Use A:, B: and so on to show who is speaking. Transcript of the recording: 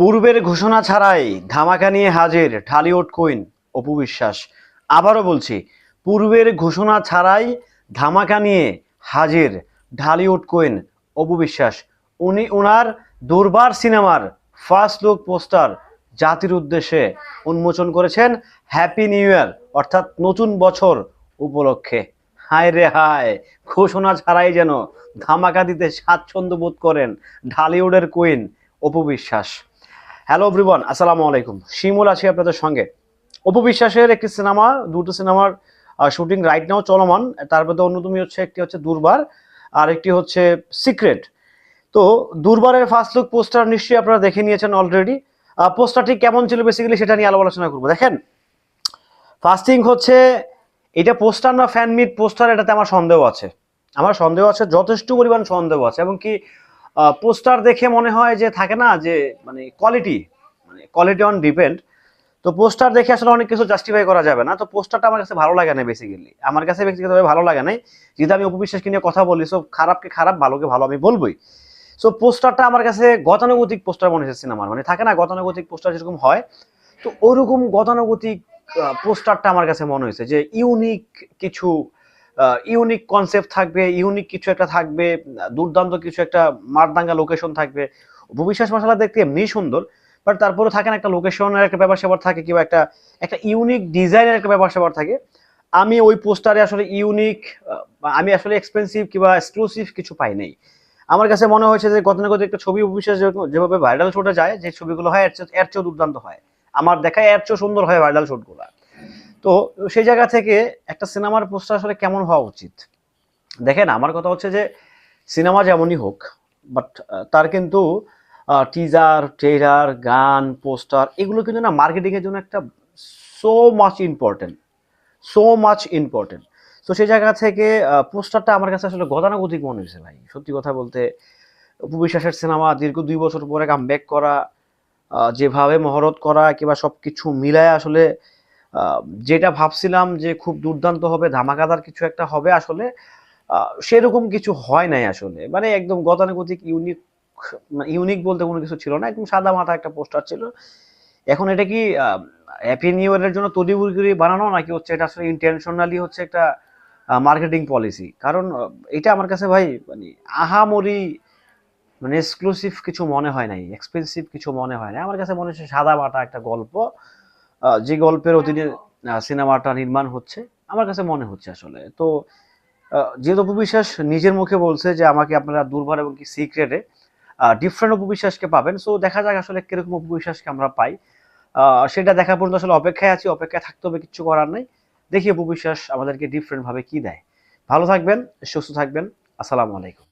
A: পূর্বের ঘোষণা ছাড়াই ধামাকা নিয়ে হাজির ঢালিউড কুইন, অপু বিশ্বাস। আবারও বলছি, পূর্বের ঘোষণা ছাড়াই ধামাকা নিয়ে হাজির ঢালিউড কুইন, অপু বিশ্বাস। উনি ওনার দুর্বার সিনেমার ফার্স্ট লুক পোস্টার জাতির উদ্দেশ্যে উন্মোচন করেছেন হ্যাপি নিউ ইয়ার, অর্থাৎ নতুন বছর উপলক্ষে। হায় রে হায়, ঘোষণা ছাড়াই যেন ধামাকা দিতে স্বাচ্ছন্দ্য বোধ করেন ঢালিউডের queen, Apu Biswas. Hello everyone আসসালামু আলাইকুম শিমুল আছি আপনাদের সঙ্গে। অপু বিশ্বাসের একটি সিনেমা, দুটো সিনেমার শুটিং রাইট নাও চলমান। তার মধ্যে অন্যতম হচ্ছে, একটি হচ্ছে দুর্বার, আর একটি হচ্ছে সিক্রেট। তো দুর্বারের ফার্স্ট লুক পোস্টার নিশ্চয়ই আপনারা দেখে নিয়েছেন অলরেডি পোস্টারটি কেমন ছিল বেসিক্যালি সেটা নিয়ে আলো আলোচনা করব। দেখেন ফার্স্টিং হচ্ছে, এটা পোস্টার না ফ্যান মিট পোস্টার এটাতে আমার সন্দেহ আছে। আমার সন্দেহ আছে, যথেষ্ট পরিমাণ সন্দেহ আছে। এবং কি পোস্টার দেখে মনে হয় যে থাকে না যে মানে কোয়ালিটি মানে কোয়ালিটি অন ডিপেন্ড তো পোস্টার দেখে আসলে অনেক কিছু জাস্টিফাই করা যাবে না। তো পোস্টারটা আমার কাছে ভালো লাগে না বেসিক্যালি আমার কাছে ব্যক্তিগতভাবে ভালো লাগে নাই। যেহেতু আমি উপবিশ্বাসকে নিয়ে কথা বলি সো খারাপকে খারাপ, ভালোকে ভালো আমি বলবোই। সো পোস্টারটা আমার কাছে গতানুগতিক পোস্টার মনে হচ্ছে সিনেমার মানে থাকে না, গতানুগতিক পোস্টার যেরকম হয়, তো ওরকম গতানুগতিক পোস্টারটা আমার কাছে মনে হয়েছে যে ইউনিক কিছু ইউনিক কনসেপ্ট থাকবে ইউনিক কিছু একটা থাকবে, দুর্দান্ত কিছু একটা মারদাঙ্গা লোকেশন থাকবে। ভবিষ্যৎ মশলা দেখতে এমনি সুন্দর বাট তারপরে থাকে না একটা লোকেশনের একটা ব্যাপার স্যাপার থাকে, কিংবা একটা একটা ইউনিক ডিজাইনের একটা ব্যাপার স্যাপার থাকে। আমি ওই পোস্টারে আসলে ইউনিক আমি আসলে এক্সপেন্সিভ কিংবা এক্সক্লুসিভ কিছু পাই নাই। আমার কাছে মনে হয়েছে যে গতানুগতিক একটা ছবি অবিশ্বাস যেভাবে ভাইরাল শোটে যায়, যে ছবিগুলো হয়, এর চেয়ে- চেয়েও দুর্দান্ত হয়। আমার দেখা এর চেয়েও সুন্দর হয় ভাইরাল শুটগুলো তো সেই জায়গা থেকে একটা সিনেমার পোস্টার আসলে কেমন হওয়া উচিত? দেখেন, আমার কথা হচ্ছে যে, সিনেমা যেমনই হোক বাট তার কিন্তু টিজার ট্রেলার গান, পোস্টার, এগুলো কিন্তু না মার্কেটিংয়ের জন্য একটা so much important so much important তো সেই জায়গা থেকে পোস্টারটা আমার কাছে আসলে গতানুগতিক মনে হয়েছে ভাই। সত্যি কথা বলতে, উপবিশ্বাসের সিনেমা দীর্ঘ দুই বছর পরে কাম ব্যাক করা যেভাবে মহরত করা কিংবা সব কিছু মিলায় আসলে যেটা ভাবছিলাম যে খুব দুর্দান্ত হবে, ধামাকাদার কিছু একটা হবে আসলে সেরকম কিছু হয় নাই আসলে। মানে একদম গতানুগতিক ইউনিক ইউনিক বলতে কোনো কিছু ছিল না, একদম সাদা মাথা একটা পোস্টার ছিল। এখন এটা কি হ্যাপি নিউ ইয়ারের জন্য তড়িঘড়ি বানানো, নাকি হচ্ছে এটা আসলে ইন্টেনশনালি হচ্ছে একটা মার্কেটিং পলিসি কারণ এটা আমার কাছে ভাই মানে আহামরি মানে এক্সক্লুসিভ কিছু মনে হয় নাই এক্সপেন্সিভ কিছু মনে হয় না আমার কাছে মনে হচ্ছে সাদা মাটা একটা গল্প যে গল্পের অধীনে সিনেমাটা নির্মাণ হচ্ছে আমার কাছে মনে হচ্ছে আসলে। তো যেহেতু উপবিশ্বাস নিজের মুখে বলছে যে আমাকে আপনারা দুর্বার এবং কি সিক্রেটে ডিফারেন্ট উপবিশ্বাসকে পাবেন সো দেখা যাক আসলে কীরকম উপবিশ্বাসকে আমরা পাই। সেটা দেখা পর্যন্ত আসলে অপেক্ষায় আছি অপেক্ষায় থাকতে হবে কিছু করার নেই। দেখি উপবিশ্বাস আমাদেরকে ডিফারেন্ট ভাবে কি দেয়। ভালো থাকবেন সুস্থ থাকবেন আসসালামু আলাইকুম।